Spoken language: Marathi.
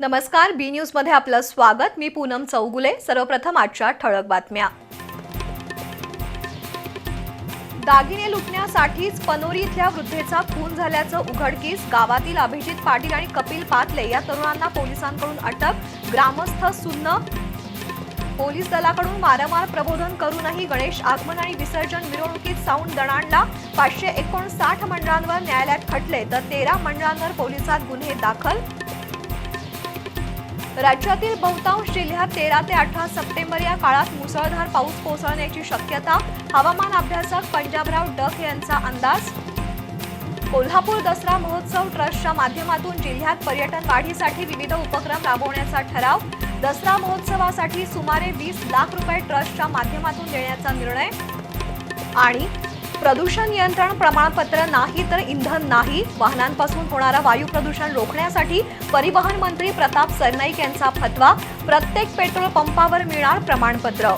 नमस्कार बी न्यूजमध्ये आपलं स्वागत. मी पूनम चौगुले. सर्वप्रथम आजच्या ठळक बातम्या. दागिने लुटण्यासाठीच पनोरी इथल्या वृद्धेचा खून झाल्याचं उघडकीस गावातील अभिजित पाटील आणि कपिल पातले या तरुणांना पोलिसांकडून अटक. ग्रामस्थ सुन्न पोलीस दलाकडून वारंवार प्रबोधन करूनही गणेश आगमन आणि विसर्जन मिरवणुकीत साऊंड दणाणला पाचशे एकोणसाठ मंडळांवर न्यायालयात खटले तर तेरा मंडळांवर पोलिसात गुन्हे दाखल. राज्यातील बहुतांश जिल्ह्यात तेरा ते अठरा सप्टेंबर या काळात मुसळधार पाऊस कोसळण्याची शक्यता हवामान अभ्यासक पंजाबराव डक यांचा अंदाज. कोल्हापूर दसरा महोत्सव ट्रस्टच्या माध्यमातून जिल्ह्यात पर्यटन वाढीसाठी विविध उपक्रम राबवण्याचा ठराव. दसरा महोत्सवासाठी सुमारे वीस लाख रुपये ट्रस्टच्या माध्यमातून देण्याचा निर्णय. आणि प्रदूषण नियंत्रण प्रमाणपत्र नाही तर इंधन नाही. वाहनांपासून होणारा वायू प्रदूषण रोखण्यासाठी परिवहन मंत्री प्रताप सरनाईक यांचा फतवा. प्रत्येक पेट्रोल पंपावर मिळणार प्रमाणपत्र.